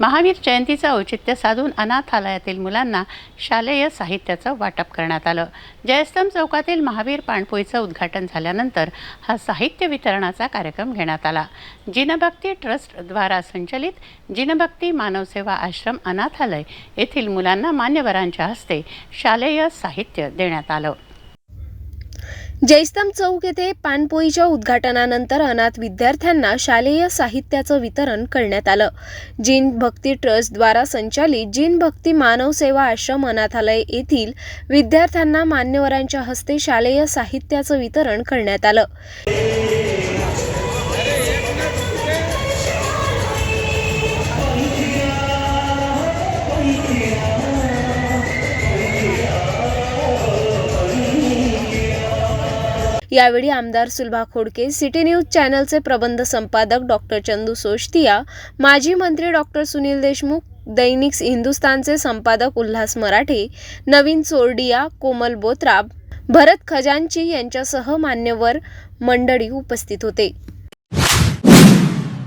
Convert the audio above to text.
महावीर जयंतीचं औचित्य साधून अनाथालयातील मुलांना शालेय साहित्याचं वाटप करण्यात आलं. जयस्तंभ चौकातील महावीर पाणपोईचं उद्घाटन झाल्यानंतर हा साहित्य वितरणाचा कार्यक्रम घेण्यात आला. जिनभक्ती ट्रस्टद्वारा संचलित जिनभक्ती मानवसेवा आश्रम अनाथालय येथील मुलांना मान्यवरांच्या हस्ते शालेय साहित्य देण्यात आलं. जयस्तंभ चौक येथे पानपोईच्या उद्घाटनानंतर अनाथ विद्यार्थ्यांना शालेय साहित्याचं वितरण करण्यात आलं. जिन भक्ती ट्रस्टद्वारा संचालित जिन भक्ती मानव सेवा आश्रम अनाथालय येथील विद्यार्थ्यांना मान्यवरांच्या हस्ते शालेय साहित्याचं वितरण करण्यात आलं. यावेळी आमदार सुलभा खोडके सिटी न्यूज चॅनलचे प्रबंध संपादक डॉक्टर चंदू सोशतिया माजी मंत्री डॉक्टर सुनील देशमुख दैनिक हिंदुस्तानचे संपादक उल्हास मराठे नवीन चोरडिया कोमल बोत्रा भरत खजांची यांच्यासह मान्यवर मंडळी उपस्थित होते.